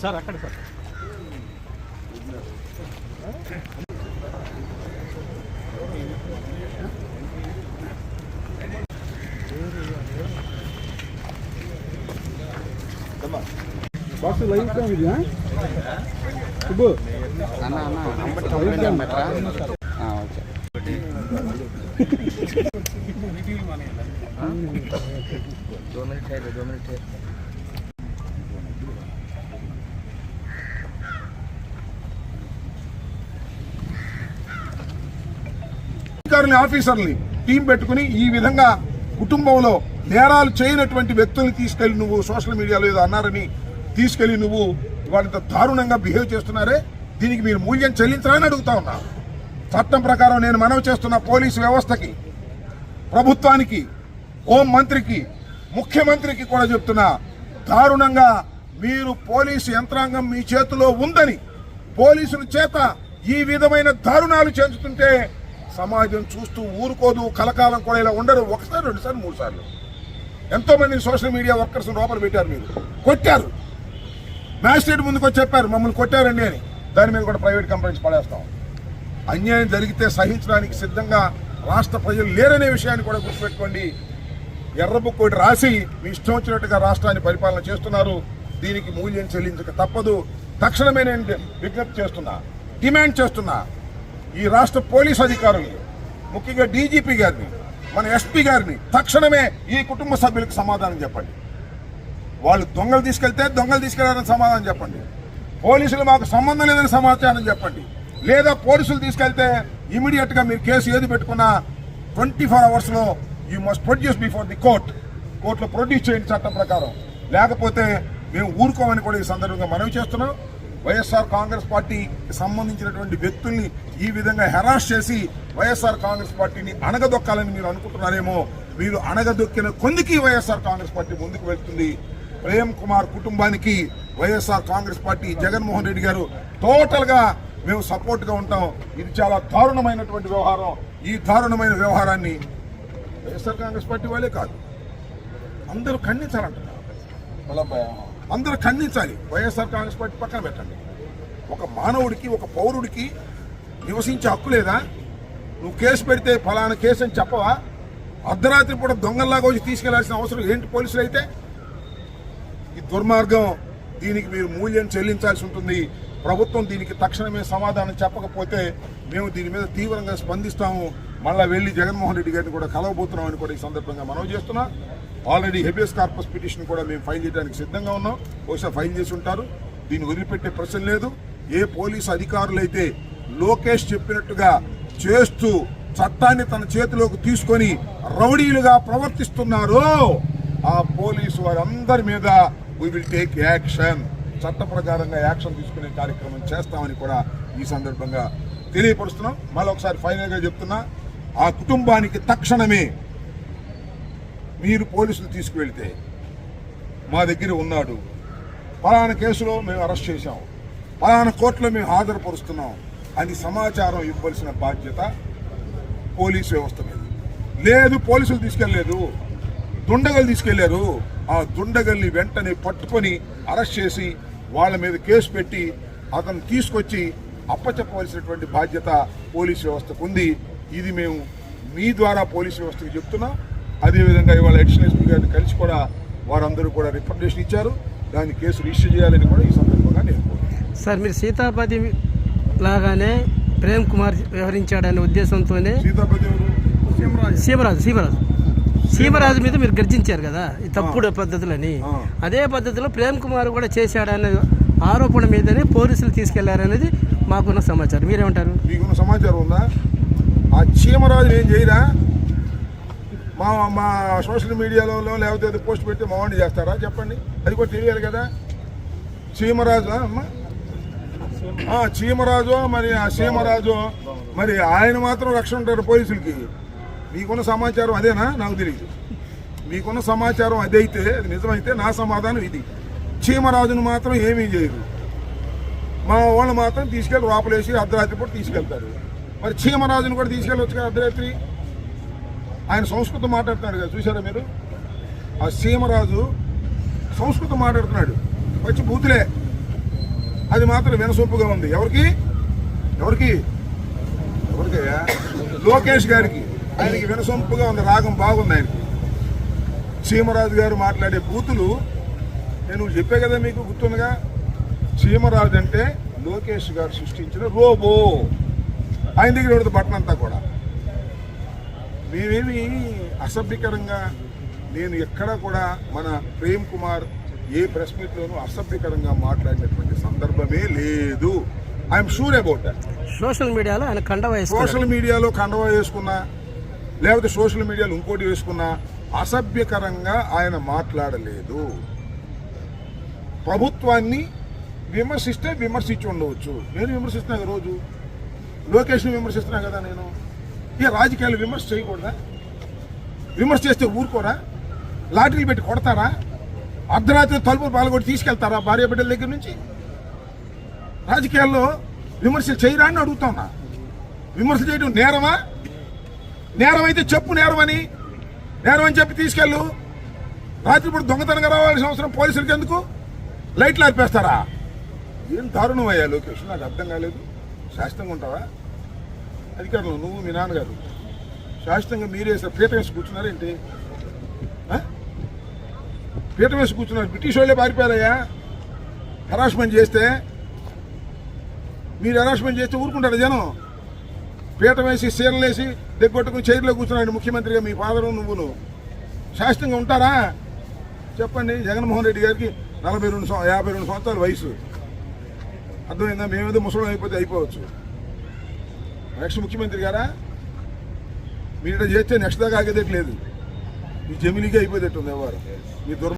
Sir అక్కడ sir. Box live cam ఇది సుబ్బు. అన్న అన్న అంబటి కంప్లైంట్ ఓకే. అధికారుల ఆఫీసర్ని టీం పెట్టుకుని ఈ విధంగా కుటుంబంలో నేరాలు చేయనటువంటి వ్యక్తుల్ని తీసుకెళ్ళి నువ్వు సోషల్ మీడియాలో ఏదో అన్నారని తీసుకెళ్ళి నువ్వు వాళ్ళంత దారుణంగా బిహేవ్ చేస్తున్నారే దీనికి మీరు మూల్యం చెల్లించాలని అడుగుతా ఉన్నా. చట్టం ప్రకారం నేను మనవి చేస్తున్న పోలీసు వ్యవస్థకి ప్రభుత్వానికి హోం మంత్రికి ముఖ్యమంత్రికి కూడా చెప్తున్నా దారుణంగా మీరు పోలీసు యంత్రాంగం మీ చేతిలో ఉందని పోలీసుల చేత ఈ విధమైన దారుణాలు చేస్తుంటే సమాజం చూస్తూ ఊరుకోదు కలకాలం కూడా ఇలా ఉండరు. ఒకసారి రెండుసార్లు మూడు సార్లు ఎంతోమంది సోషల్ మీడియా వర్కర్స్ లోపల పెట్టారు మీరు. కొట్టారు. మ్యాజిస్ట్రేట్ ముందుకు వచ్చి చెప్పారు మమ్మల్ని కొట్టారండి అని. దాని మీద కూడా ప్రైవేట్ కంపెనీస్ పడేస్తాం. అన్యాయం జరిగితే సహించడానికి సిద్ధంగా రాష్ట్ర ప్రజలు లేరనే విషయాన్ని కూడా గుర్తుపెట్టుకోండి. ఎర్రబుక్ ఒకటి రాసి మీ ఇష్టం వచ్చినట్టుగా రాష్ట్రాన్ని పరిపాలన చేస్తున్నారు. దీనికి మూల్యం చెల్లించక తప్పదు. తక్షణమే నేను విజ్ఞప్తి చేస్తున్నా డిమాండ్ చేస్తున్నా. ఈ రాష్ట్ర పోలీస్ అధికారులు ముఖ్యంగా డీజీపీ గారిని మన ఎస్పీ గారిని తక్షణమే ఈ కుటుంబ సభ్యులకు సమాధానం చెప్పండి. వాళ్ళు దొంగలు తీసుకెళ్తే దొంగలు తీసుకెళ్ళారని సమాధానం చెప్పండి. పోలీసులు మాకు సంబంధం లేదని సమాచారం చెప్పండి. లేదా పోలీసులు తీసుకెళ్తే ఇమీడియట్గా మీరు కేసు ఏది పెట్టుకున్నా ట్వంటీ ఫోర్ అవర్స్లో you must produce before the court. కోర్టులో ప్రొడ్యూస్ చేయండి చట్టం ప్రకారం. లేకపోతే మేము ఊరుకోమని కూడా ఈ సందర్భంగా మనవి చేస్తున్నాం. వైఎస్ఆర్ కాంగ్రెస్ పార్టీకి సంబంధించినటువంటి వ్యక్తుల్ని ఈ విధంగా హెరాస్ చేసి వైఎస్ఆర్ కాంగ్రెస్ పార్టీని అణగదొక్కాలని మీరు అనుకుంటున్నారేమో మీరు అణగదొక్కిన కొందికి వైఎస్ఆర్ కాంగ్రెస్ పార్టీ ముందుకు వెళ్తుంది. ప్రేమ్ కుమార్ కుటుంబానికి వైఎస్ఆర్ కాంగ్రెస్ పార్టీ జగన్మోహన్ రెడ్డి గారు టోటల్గా మేము సపోర్ట్గా ఉంటాం. ఇది చాలా దారుణమైనటువంటి వ్యవహారం. ఈ దారుణమైన వ్యవహారాన్ని వైఎస్ఆర్ కాంగ్రెస్ పార్టీ వాళ్ళే కాదు. అందరూ ఖండించాలంటున్నారు అందరూ ఖండించాలి. వైఎస్ఆర్ కాంగ్రెస్ పార్టీ పక్కన పెట్టండి. ఒక మానవుడికి ఒక పౌరుడికి నివసించే హక్కు లేదా? నువ్వు కేసు పెడితే ఫలానా కేసు అని చెప్పవా? అర్ధరాత్రి పూట దొంగల్లాగా వచ్చి తీసుకెళ్ళాల్సిన అవసరం ఏంటి పోలీసులు అయితే ఈ దుర్మార్గం దీనికి మీరు మూల్యం చెల్లించాల్సి ఉంటుంది. ప్రభుత్వం దీనికి తక్షణమే సమాధానం చెప్పకపోతే మేము దీని మీద తీవ్రంగా స్పందిస్తాము. మళ్ళా వెళ్ళి జగన్మోహన్ రెడ్డి గారిని కూడా కలవబోతున్నామని కూడా ఈ సందర్భంగా మనవి చేస్తున్నా. ఆల్రెడీ హెబియస్ కార్పస్ పిటిషన్ కూడా మేము ఫైల్ చేయడానికి సిద్ధంగా ఉన్నాం. బహుశా ఫైల్ చేసి ఉంటారు. దీన్ని వదిలిపెట్టే ప్రశ్న లేదు. ఏ పోలీసు అధికారులైతే లోకేష్ చెప్పినట్టుగా చేస్తూ చట్టాన్ని తన చేతిలోకి తీసుకొని రౌడీలుగా ప్రవర్తిస్తున్నారో ఆ పోలీసు వారందరి మీద వీ విల్ టేక్ యాక్షన్ చట్ట ప్రకారంగా యాక్షన్ తీసుకునే కార్యక్రమం చేస్తామని కూడా ఈ సందర్భంగా తెలియపరుస్తున్నాం. మళ్ళీ ఒకసారి ఫైనల్గా చెప్తున్నా ఆ కుటుంబానికి తక్షణమే మీరు పోలీసులు తీసుకువెళ్తే మా దగ్గర ఉన్నాడు. పలానా కేసులో మేము అరెస్ట్ చేశాం. పలానా కోర్టులో మేము హాజరుపరుస్తున్నాం అని సమాచారం ఇవ్వాల్సిన బాధ్యత పోలీస్ వ్యవస్థ మీద. లేదు పోలీసులు తీసుకెళ్ళలేదు దుండగలు తీసుకెళ్ళారు. ఆ దుండగల్ని వెంటనే పట్టుకొని అరెస్ట్ చేసి వాళ్ళ మీద కేసు పెట్టి అతను తీసుకొచ్చి అప్పచెప్పవలసినటువంటి బాధ్యత పోలీస్ వ్యవస్థకు ఉంది ఇది మేము మీ ద్వారా పోలీస్ వ్యవస్థకు చెప్తున్నాం అదేవిధంగా ఇవాళ అడిషనల్ ఎస్పీ గారిని కలిసి కూడా వారందరూ కూడా రికమెండేషన్ ఇచ్చారు దాన్ని కేసు రిజిస్టర్ చేయాలని కూడా ఈ సందర్భంగా నేను. సార్ మీరు సీతాపతి లాగానే ప్రేమ్ కుమార్ వ్యవహరించాడనే ఉద్దేశంతోనే సీతాపతి సీమరాజు. సీమరాజు సీమరాజు సీమరాజు మీద మీరు గర్జించారు కదా ఈ తప్పుడు పద్ధతులని. అదే పద్ధతిలో ప్రేమ్ కుమార్ కూడా చేశాడనే ఆరోపణ మీదనే పోలీసులు తీసుకెళ్ళారనేది మాకున్న సమాచారం. మీరేమంటారు? మీకున్న సమాచారం ఉందా? ఆ చీమరాజు ఏం చేయరా మా మా సోషల్ మీడియాలో లేకపోతే పోస్ట్ పెట్టి మా వాడిని చేస్తారా? చెప్పండి. అది కూడా తెలియాలి కదా. చీమరాజు అమ్మా? చీమరాజు మరి ఆ చీమరాజు మరి ఆయన మాత్రం రక్షణ ఉంటారు పోలీసులకి. మీకున్న సమాచారం అదేనా? నాకు తెలియదు మీకున్న సమాచారం అదైతే అది నిజమైతే నా సమాధానం ఇది. చీమరాజును మాత్రం ఏమీ చేయదు మా వాళ్ళు మాత్రం తీసుకెళ్ళి లోపలేసి అర్ధరాత్రి పూట తీసుకెళ్తారు. మరి చీమరాజును కూడా తీసుకెళ్ళవచ్చు కదా అర్ధరాత్రి? ఆయన సంస్కృతం మాట్లాడుతున్నాడు కదా చూసారా మీరు? ఆ సీమరాజు సంస్కృతం మాట్లాడుతున్నాడు. వచ్చి బూతులే. అది మాత్రం వినసొంపుగా ఉంది. ఎవరికి? ఎవరికి? ఎవరికి లోకేష్ గారికి. ఆయనకి వినసొంపుగా ఉంది రాగం బాగుంది ఆయనకి. సీమరాజు గారు మాట్లాడే బూతులు నేను చెప్పే కదా మీకు గుర్తుందిగా? సీమరాజు అంటే లోకేష్ గారు సృష్టించిన రోబో. ఆయన దగ్గర ఉండదు బట్టన్ అంతా కూడా. మేమేమి అసభ్యకరంగా నేను ఎక్కడా కూడా మన ప్రేమ్ కుమార్ ఏ ప్రెస్ మీట్లోనూ అసభ్యకరంగా మాట్లాడినటువంటి సందర్భమే లేదు. I'm sure about that. Social మీడియాలో ఆయన కండ వయసు సోషల్ మీడియాలో కండవా వేసుకున్నా లేకపోతే సోషల్ మీడియాలో ఇంకోటి వేసుకున్నా అసభ్యకరంగా ఆయన మాట్లాడలేదు. ప్రభుత్వాన్ని విమర్శిస్తే విమర్శించి ఉండవచ్చు. నేను విమర్శిస్తున్నా రోజు లోకేష్ని విమర్శిస్తున్నా కదా నేను. ఇక రాజకీయాలు విమర్శ చేయకూడదా? విమర్శ చేస్తే ఊరుకోరా? లాటరీలు పెట్టి కొడతారా? అర్ధరాత్రి తలుపులు పాల్గొట్టి తీసుకెళ్తారా భార్య బిడ్డల దగ్గర నుంచి? రాజకీయాల్లో విమర్శలు చేయరా అని అడుగుతా ఉన్నా విమర్శ చేయడం నేరమా? నేరం అయితే చెప్పు నేరమని. నేరం అని చెప్పి తీసుకెళ్ళు. రాత్రిపూట దొంగతనంగా రావాల్సిన అవసరం పోలీసులకి ఎందుకు? లైట్లు ఆర్పేస్తారా? ఏం దారుణం అయ్యా లోకేష్? నాకు అర్థం కాలేదు. శాస్త్రంగా ఉంటావా? అధికారులు నువ్వు మీ నాన్నగారు. శాస్త్రంగా మీరే సార్ పీట వేసి కూర్చున్నారేంటి ఆ? పీట వేసి కూర్చున్నారు. బ్రిటిష్ వాళ్ళే పారిపోయారయ్యా. హరాస్మెంట్ చేస్తే మీరు హరాస్మెంట్ చేస్తే ఊరుకుంటారు జనం? పీట వేసి సీరలేసి వేసి దగ్గొట్టుకుని చైర్లో కూర్చున్నాడు ముఖ్యమంత్రిగా మీ ఫాదరు నువ్వును. శాశ్వతంగా ఉంటారా? చెప్పండి జగన్మోహన్ రెడ్డి గారికి నలభై రెండు సం- యాభై రెండు సంవత్సరాల వయసు. అర్థమైందా? మేమేదో ముసలం అయిపోతే అయిపోవచ్చు. నెక్స్ట్ ముఖ్యమంత్రి గారా? మీరు చేస్తే నెక్స్ట్ దాకా ఆగేదేట్లేదు మీ జమిలీకి అయిపోయేటట్టుంది ఎవరు మీ దుర్మ